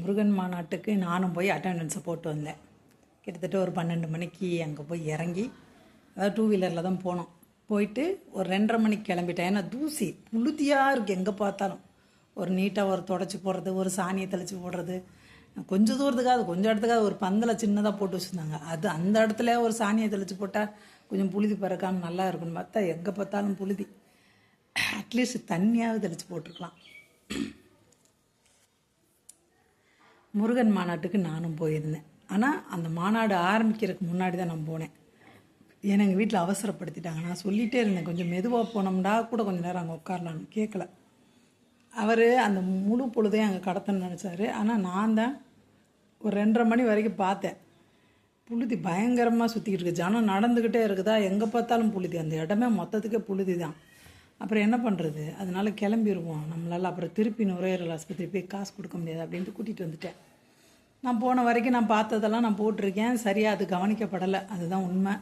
முருகன் மாநாட்டுக்கு நானும் போய் அட்டெண்டன்ஸை போட்டு வந்தேன். கிட்டத்தட்ட ஒரு பன்னெண்டு மணிக்கு அங்கே போய் இறங்கி அதாவது டூ வீலரில் தான் போனோம். போயிட்டு ஒரு ரெண்டரை மணிக்கு கிளம்பிட்டேன். ஏன்னா தூசி புழுதியாக இருக்குது எங்கே பார்த்தாலும். ஒரு நீட்டாக ஒரு தொடச்சி போடுறது ஒரு சாணியை தெளித்து போடுறது. கொஞ்சம் தூரத்துக்காக கொஞ்சம் இடத்துக்காவது ஒரு பந்தலை சின்னதாக போட்டு வச்சுருந்தாங்க. அது அந்த இடத்துல ஒரு சாணியை தெளித்து போட்டால் கொஞ்சம் புழுதி பறக்காமல் நல்லா இருக்குன்னு பார்த்தா எங்கே பார்த்தாலும் புழுதி. அட்லீஸ்ட் தண்ணியாவது தெளித்து போட்டிருக்கலாம். முருகன் மாநாட்டுக்கு நானும் போயிருந்தேன். ஆனால் அந்த மாநாடு ஆரம்பிக்கிறதுக்கு முன்னாடி தான் நான் போனேன். ஏன்னா எங்கள் வீட்டில் அவசரப்படுத்திட்டாங்க. நான் சொல்லிகிட்டே இருந்தேன் கொஞ்சம் மெதுவாக போனோம்டா கூட கொஞ்சம் நேரம் அங்கே உட்காரலான்னு கேட்கல அவர் அந்த முழு பொழுதையும் அங்கே கடத்தணும்னு நினச்சாரு. ஆனால் நான் தான் ஒரு ரெண்டரை மணி வரைக்கும் பார்த்தேன். புழுதி பயங்கரமாக சுற்றிக்கிட்டு இருக்கு. ஜனம் நடந்துக்கிட்டே இருக்குதா? எங்கே பார்த்தாலும் புழுதி. அந்த இடமே மொத்தத்துக்கே புழுதி தான். அப்புறம் என்ன பண்ணுறது அதனால் கிளம்பிடுவோம் நம்மளால் அப்புறம் திருப்பி நுரையீரல் ஆஸ்பத்திரி போய் காசு கொடுக்க முடியாது அப்படின்ட்டு கூட்டிகிட்டு வந்துட்டேன். நான் போன வரைக்கும் நான் பார்த்ததெல்லாம் நான் போட்டிருக்கேன். சரியாக அது கவனிக்கப்படலை. அதுதான் உண்மை.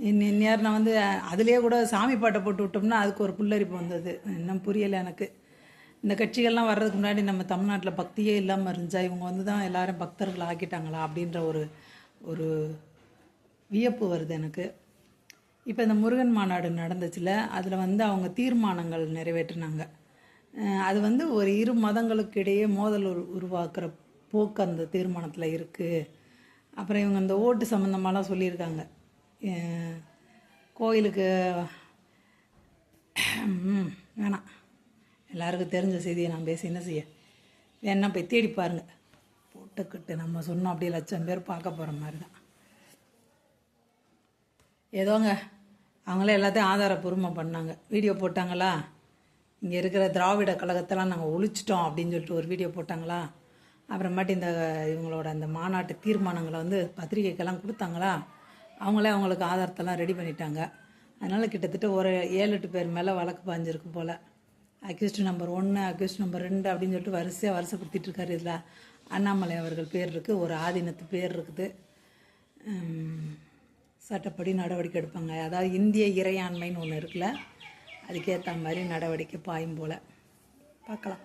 இன்னும் இந்நேரம் நான் வந்து அதுலேயே கூட சாமி பாட்டை போட்டு விட்டோம்னா அதுக்கு ஒரு புல்லரிப்பு வந்தது. இன்னும் புரியலை எனக்கு. இந்த கட்சிகள்லாம் வர்றதுக்கு முன்னாடி நம்ம தமிழ்நாட்டில் பக்தியே இல்லாமல் இருந்துச்சா? இவங்க வந்து தான் எல்லாரும் பக்தர்கள் ஆக்கிட்டாங்களா? அப்படின்ற ஒரு ஒரு வியப்பு வருது எனக்கு. இப்போ இந்த முருகன் மாநாடு நடந்துச்சுல அதில் வந்து அவங்க தீர்மானங்கள் நிறைவேற்றினாங்க. அது வந்து ஒரு இரு மதங்களுக்கு இடையே மோதல் உரு உருவாக்குற போக்கு அந்த தீர்மானத்தில் இருக்குது அப்புறம் இவங்க இந்த ஓட்டு சம்மந்தமாலாம் சொல்லியிருக்காங்க. கோயிலுக்கு வேணாம். எல்லாருக்கும் தெரிஞ்ச செய்தியை நான் பேசி என்ன செய்ய? வேணா போய் தேடி பாருங்க. போட்டுக்கிட்டு நம்ம சொன்னோம் அப்படியே லட்சம் பேர் பார்க்க போகிற மாதிரி தான். ஏதோங்க? அவங்களே எல்லாத்தையும் ஆதாரப்பூர்வமாக பண்ணாங்க. வீடியோ போட்டாங்களா? இங்கே இருக்கிற திராவிட கழகத்தெல்லாம் நாங்கள் ஒழிச்சிட்டோம் அப்படின்னு சொல்லிட்டு ஒரு வீடியோ போட்டாங்களா? அப்புறமாட்டி இந்த இவங்களோட அந்த மாநாட்டு தீர்மானங்களை வந்து பத்திரிகைக்கெல்லாம் கொடுத்தாங்களா? அவங்களே அவங்களுக்கு ஆதாரத்தெல்லாம் ரெடி பண்ணிட்டாங்க. அதனால் கிட்டத்தட்ட ஒரு ஏழு எட்டு பேர் மேலே வழக்கு பாஞ்சிருக்கு போல். அக்யூஸ்ட் நம்பர் ஒன்று அக்யூஸ்ட் நம்பர் ரெண்டு அப்படின்னு சொல்லிட்டு வரிசையாக வருஷப்படுத்திட்டு இருக்காரு இதில். அண்ணாமலை அவர்கள் பேர் இருக்குது ஒரு ஆதீனத்து பேர் இருக்குது. சட்டப்படி நடவடிக்கை எடுப்பாங்க. அதாவது இந்திய இறையாண்மைன்னு ஒன்று இருக்குல்ல அதுக்கேற்ற மாதிரி நடவடிக்கை பாயும் போல். பார்க்கலாம்.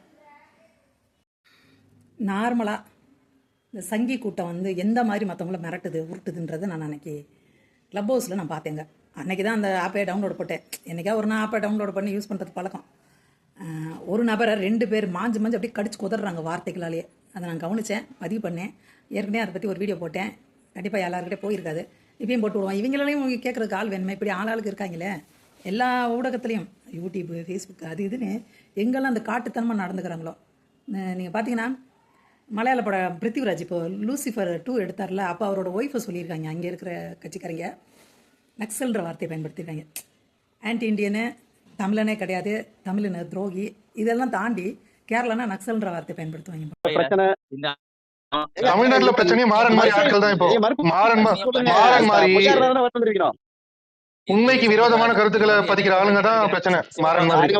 நார்மலாக இந்த சங்கி கூட்டம் வந்து எந்த மாதிரி மற்றவங்கள மிரட்டுது உருட்டுதுன்றதை நான் அன்னைக்கு க்ளப் ஹவுஸில் நான் பார்த்தேங்க. அன்னைக்கு தான் அந்த ஆப்பை டவுன்லோட் போட்டேன். என்றைக்கா ஒரு நாள் ஆப்பை டவுன்லோட் பண்ணி யூஸ் பண்ணுறது பழக்கம். ஒரு நபரை ரெண்டு பேர் மாஞ்சு மாஞ்சு அப்படியே கடிச்சு குதறாங்க வார்த்தைகளாலேயே. அதை நான் கவனித்தேன் பதிவு பண்ணேன். ஏற்கனவே அதை பற்றி ஒரு வீடியோ போட்டேன். கண்டிப்பாக எல்லாருக்கிட்டே போயிருக்காது. இப்பயும் போட்டு விடுவோம் இவங்களையும் இவங்க கேட்குறதுக்கு ஆள் வேணுமே? இப்படி ஆளாளுக்கு இருக்காங்களே. எல்லா ஊடகத்துலேயும் யூடியூப்பு ஃபேஸ்புக் அது இதுன்னு எங்கெல்லாம் அந்த காட்டுத்தனமாக நடந்துக்கிறாங்களோ. நீங்கள் பார்த்தீங்கன்னா மலையாள படம் பிருத்திவிராஜ் இப்போ லூசிஃபர் டூ எடுத்தார்ல அப்போ அவரோட ஒய்ஃபை சொல்லியிருக்காங்க அங்கே இருக்கிற கட்சிக்காரங்க. நக்சல்ன்ற வார்த்தையை பயன்படுத்தியிருக்காங்க. ஆன்டி இண்டியனு தமிழனே கிடையாது தமிழன துரோகி இதெல்லாம் தாண்டி கேரளானா நக்சல்ன்ற வார்த்தை பயன்படுத்துவாங்க. தமிழ்நாட்டுல பிரச்சனையே மாறன் மாதிரி ஆட்கள் தான் இப்போ. மாறன். மாறன் மாதிரி. உண்மைக்கு விரோதமான கருத்துக்களை பதிக்கிற ஆளுங்க தான் பிரச்சனை. மாறன் மாதிரி.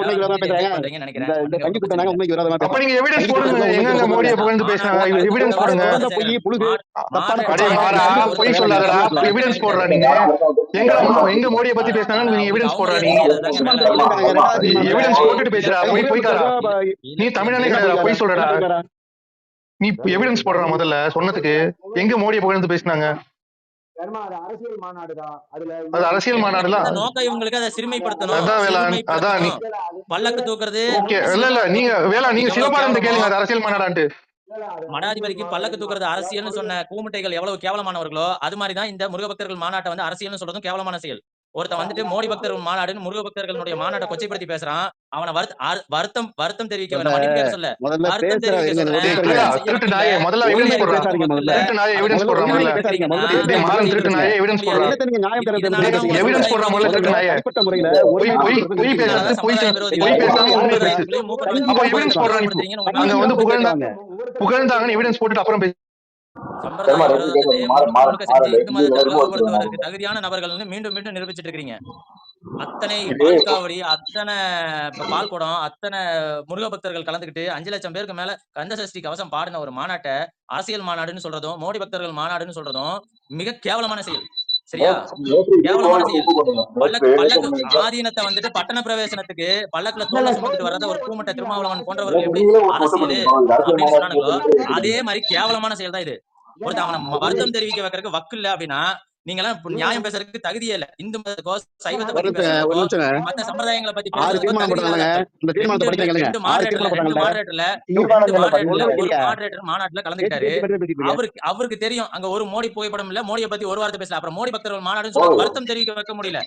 அப்ப. நீங்க எவிடன்ஸ் போடுங்க. எங்கெங்க மோடியை புகழ்ந்து பேசினாங்க எவிடன்ஸ் போடுங்க. பொய், புழுகு, தப்பான அடே மாறா பொய் சொல்லாதடா. எவிடன்ஸ் போடுறா நீங்க. எங்க எங்க மோடியை பத்தி பேசினாங்கன்னு நீங்க எவிடன்ஸ் போடுறா நீ எவிடன்ஸ் போட்டுட்டு பேசுறா. போய் போய்க்காரா நீ தமிழனே கிடையாதா பொய் சொல்றடா நீ எவிடன்ஸ் போடுறா முதல்ல சொன்னதுக்கு. எங்க மோடியை புகழ்ந்து பேசினாங்க? அரசியல் அதுல அது அரசியல் நோக்கம் இவங்களுக்கு அதை சிறுமைப்படுத்தணும். அதான் வேளாண், அதான் நீ-. பல்லக்கு தூக்குறது. ஓகே இல்ல இல்ல நீங்க வேளா நீங்க சிவபாரந்த கேளுங்க அது அரசியல் மாநாடான்ட்டு. மடாதிபதிக்கு பல்லக்கு தூக்குறது அரசியல்னு சொன்ன கூமுட்டைகள் எவ்வளவு கேவலமானவர்களோ அது மாதிரி தான் இந்த முருக பக்தர்கள் மாநாட்டை வந்து அரசியல்னு சொல்றதும் கேவலமான செயல். ஒருத்தன் வந்துட்டு மோடி பக்தர்கள் மாநாடுன்னு முருக பக்தர்களுடைய மாநாட்டை கொச்சைப்படுத்தி பேசுறான். அவனை வருத்தம் வருத்தம் தெரிவிக்க வேண்டாம். சொல்ல. பேசுற தெரிவிக்க புகழ்ந்தாங்கன்னு எவிடன்ஸ் போட்டுட்டு அப்புறம் தகுதியான நபர்கள்னு மீண்டும் மீண்டும் நிரூபிச்சிட்டு இருக்கீங்க. அத்தனை பால்காவடி அத்தனை பால் குடம் அத்தனை முருக பக்தர்கள் கலந்துக்கிட்டு அஞ்சு லட்சம் பேருக்கு மேல கந்த சஷ்டி கவசம் பாடின ஒரு மாநாட்டை அரசியல் மாநாடுன்னு சொல்றதும் மோடி பக்தர்கள் மாநாடுன்னு சொல்றதும் மிக கேவலமான செயல். சரியா? கேவலமான செயல் ஆதீனத்தை வந்துட்டு பட்டண பிரவேசனத்துக்கு பல்லக்குல தோலை சுமந்துட்டு வர்றத ஒரு கூமட்ட திருமாவளவன் போன்றவர்கள் எப்படி அரசியல் அப்படின்னு மாநாடு அதே மாதிரி கேவலமான செயல் தான் இது. ஒருத்தன் அவனை வருத்தம் தெரிவிக்க வைக்கிறதுக்கு வக்கு இல்ல அப்படின்னா நீங்க எல்லாம் இப்ப நியாயம் பேசுறதுக்கு தகுதியே இல்ல. இந்து மதத்துக்கோ சைவத்தை பத்தி மத்த சம்பிரதாயங்களை பத்தி மாநாட்டுல கலந்துக்கிட்டாரு. அவருக்கு அவருக்கு தெரியும். அங்க ஒரு மோடி புகைப்படம் இல்ல. மோடியை பத்தி ஒரு வார்த்தை பேசல. அப்புறம் மோடி பக்தர்கள் சொல்லி வருத்தம் தெரிவிக்க வைக்க முடியல.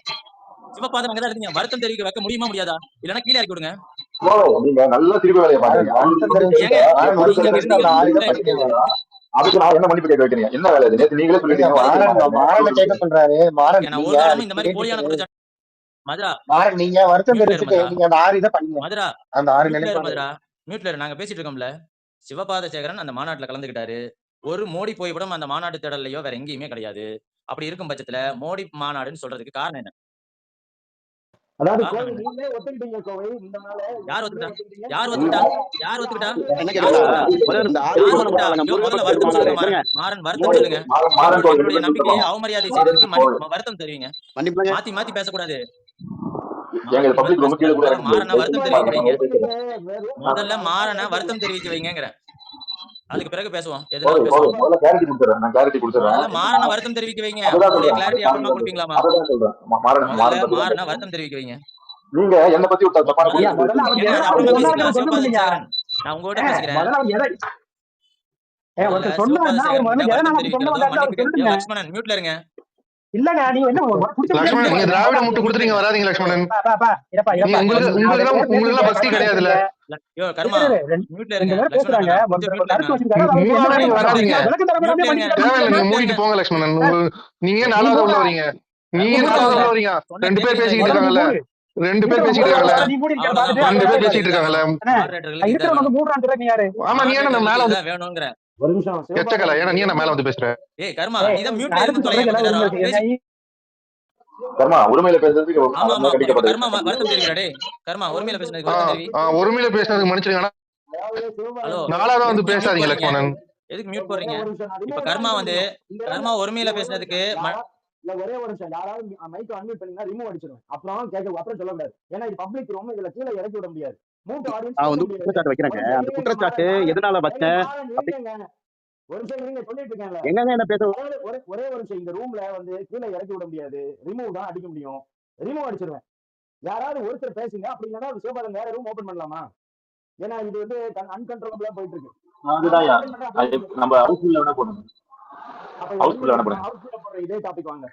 சிவபாதம் அங்கதான் இருந்தீங்க வருத்தம் தெரிவிக்க வைக்க முடியுமா முடியாதா? இல்லன்னா கீழே இறக்கி விடுங்க. நீங்க நல்ல திருப்பி வேலையை இருந்தீங்க, அதுக்கு நான் என்ன மன்னிப்பு கேட்க வைக்கிறீங்க? என்ன வேலை இது? நேத்து நீங்களே சொல்லிட்டீங்க மாறன் கேட்க சொல்றாரு. மாறன் இந்த மாதிரி போலியான மாறன் நீங்க வருத்தம் தெரிவிச்சுட்டு. நீங்க அந்த ஆறு இதை பண்ணீங்க. மதுரா அந்த ஆறு நிலைப்பாடு மதுரா. மியூட்ல. நாங்க பேசிட்டு இருக்கோம்ல. சிவபாத சேகரன் அந்த மாநாட்டுல கலந்துக்கிட்டாரு ஒரு மோடி புகைப்படம் அந்த மாநாட்டு திடல்லையோ வேற எங்கேயுமே கிடையாது. அப்படி இருக்கும் பட்சத்துல மோடி மாநாடுன்னு சொல்றதுக்கு காரணம் என்ன? அதாவது கோவை? நீங்களே ஒத்துக்கிட்டீங்க கோவை. இந்த நாள யார் ஒத்துக்கிட்டா? யார் ஒத்துக்கிட்டா? யார் ஒத்துக்கிட்டா? என்ன யார் கேக்குறா ஒத்துக்கிட்டா? முதல்ல இந்த ஆறு வருத்தம் சொல்லுங்க. மாறன் மாறன் வருத்தம் சொல்லுங்க. மாறன் கோவில் நம்பிக்கையை அவமரியாதை செய்ததுக்கு வருத்தம் தெரிவிங்க. மாத்தி மாத்தி பேசக்கூடாது. எங்க பப்ளிக் ரொம்ப கீழே கூட முதல்ல மாறன வருத்தம் தெரிவிக்க வைங்க வெறும் முதல்ல மாறன வருத்தம் தெரிவிக்க வைங்கிறேன் அதுக்கு பிறகு பேசுவோம். கோவில், எதுனாலும் கோவில், பேசுவோம் முதல்ல கிளாரிட்டி கொடுத்துறேன். நான் கிளாரிட்டி கொடுத்துறேன். முதல்ல மாறன வருத்தம் தெரிவிக்க வைங்க உங்களுடைய சொல்றேன். கிளாரிட்டி அப்புறமா சொல்றேன். மாறன் மாறன் வருத்தம் தெரிவிக்க வைங்க நீங்க என்ன பத்தி ஒரு? சேகரன் நான் உங்ககிட்ட லக்ஷ்மணன் மியூட்ல இருங்க. இல்லங்க நீங்க என்ன ஒரு பிடிச்ச லக்ஷ்மணன் நீங்க திராவிட முட்டு கொடுத்துறீங்க வராதீங்க. நீங்க உங்களுக்கு உங்களுக்கு எல்லாம் பக்தி கிடையாதுல்ல. யோ கர்மா மியூட்ல இருங்க. பேசுறாங்க. என்ன. மூடிட்டு போங்க நீங்க நாலாவது உள்ள வரீங்க? நீங்க ஏன் நாலாவது உள்ள வரீங்க? ரெண்டு பேர் பேசிக்கிட்டு இருக்காங்கல்ல. ரெண்டு பேர் பேசிக்கிட்டு இருக்காங்கல்ல. ரெண்டு பேர் பேசிட்டு இருக்காங்கல்ல. ஆமா நீ ஏன் நான் மேல வந்து இதான் வேணுங்கிற ஒரு நிமிஷம் எச்சக்கல ஏன்னா நீ என்ன மேல வந்து பேசுற? ஏய் கர்மா நீ தான் மியூட்ல இருந்து தொலைங்க சொல்றதுக்கு கொஞ்ச எல்லாம் நேரம் உண்மை பேசி இருக்கு. கர்மா உரிமையில பேசுறதுக்கு ஒருமையில பேசுனதுக்கு மன்னிச்சிருங்க நாலாவது வந்து பேசாதீங்க? லக்ஷ்மணன். எதுக்கு மியூட் போடுறீங்க? இப்ப கர்மா வந்து கர்மா ஒருமையில பேசுனதுக்கு இல்ல ஒரே ஒரு நிமிஷம் யாராவது மைக் அன்மியூட் பண்ணீங்கன்னா ரிமூவ் அடிச்சிருவேன். அப்புறம் கேட்க அப்புறம் சொல்ல முடியாது. ஏன்னா இது பப்ளிக் ரொம்ப இதுல கீழே இறக்கி விட முடியாது. மூட்டு ஆடியன்ஸ் வந்து குற்றச்சாட்டு வைக்கிறேங்க. அந்த குற்றச்சாட்டு எதனால வச்சேன் ஒரு நிமிஷம் இருங்க சொல்லிட்டு எங்கங்க என்ன பேச ஒரே ஒரே ஒரு நிமிஷம் இந்த ரூம்ல வந்து கீழே இறக்கி விட முடியாது. ரிமூவ் தான் அடிக்க முடியும். ரிமூவ் அடிச்சிருவேன். யாராவது ஒருத்தர் பேசுங்க அப்படி இல்லைன்னா சிவபாதம் வேற ரூம் ஓபன் பண்ணலாமா? ஏன்னா இது வந்து அன்கண்ட்ரோலபிளா போயிட்டு இருக்கு. இதே டாபிக் வாங்க.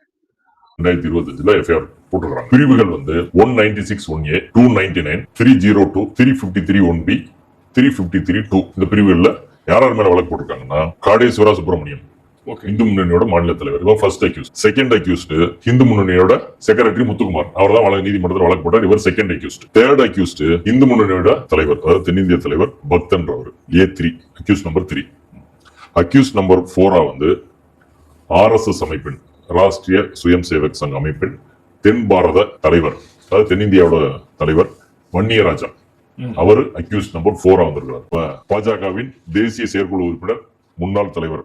ரெண்டாயிரத்தி இருபத்தஞ்சுல எஃப்ஐஆர் போட்டுருக்காங்க பிரிவுகள் வந்து one ninety six one A two ninety nine three zero two three fifty three one B three fifty three two இந்த பிரிவுகள்ல யார் யார் மேல வழக்கு போட்டிருக்காங்கன்னா காடேஸ்வரா சுப்பிரமணியம் இந்து முன்னணியோட மாநில தலைவர். இவர் first accuse second accused Hindu முன்னணியோட secretary Muthukumar. அவர் தான் நீதிமன்றத்தில் வழக்கு போட்டார். இவர் second accused third accused Hindu முன்னணியோட தலைவர் அதாவது தென்னிந்திய தலைவர் பக்தன்றவர் A three accuse number three accuse number ஃபோரா வந்து ஆர்எஸ்எஸ் அமைப்பின் ராஷ்டிரிய சுயம் சேவக் சங் அமைப்பின் தென் பாரத தலைவர் அதாவது தென்னிந்தியாவோட தலைவர் வன்னியராஜா. அவர் அக்யூஸ் நம்பர் ஃபோரா வந்திருக்கிறார். பாஜகவின் தேசிய செயற்குழு உறுப்பினர் முன்னாள் தலைவர்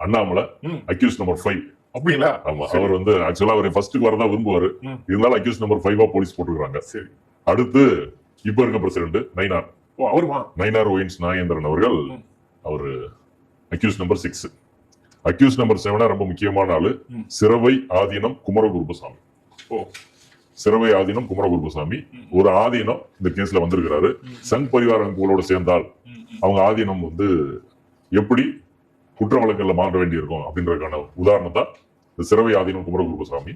அண்ணாமலை அக்யூஸ் நம்பர் ஃபைவ் அப்படிங்களா? ஆமா அவர் வந்து ஆக்சுவலா அவர் ஃபர்ஸ்ட்டுக்கு வரதா விரும்புவாரு. இருந்தாலும் அக்யூஸ் நம்பர் ஃபைவா போலீஸ் போட்டிருக்காங்க சரி. அடுத்து இப்ப இருக்க பிரசிடண்ட் நைனார் ஓ அவருமா? நைனார் ஒயின்ஸ் நாகேந்திரன் அவர்கள். அவர் accuse number six accuse number செவனா ரொம்ப முக்கியமான ஆளு. சிறவை ஆதீனம் குமரகுருபசாமி. ஓ. சிறவை ஆதீனம் குமரகுருபசாமி ஒரு ஆதீனம் இந்த கேஸ்ல வந்திருக்கிறாரு. சங் பரிவார அமைப்புகளோட சேர்ந்தால் அவங்க ஆதீனம் வந்து எப்படி குற்ற வழக்குல மாற வேண்டியிருக்கும் அப்படின்றதுக்கான உதாரணம் தான் இந்த சிறவை ஆதீனம் குமரகுருபசாமி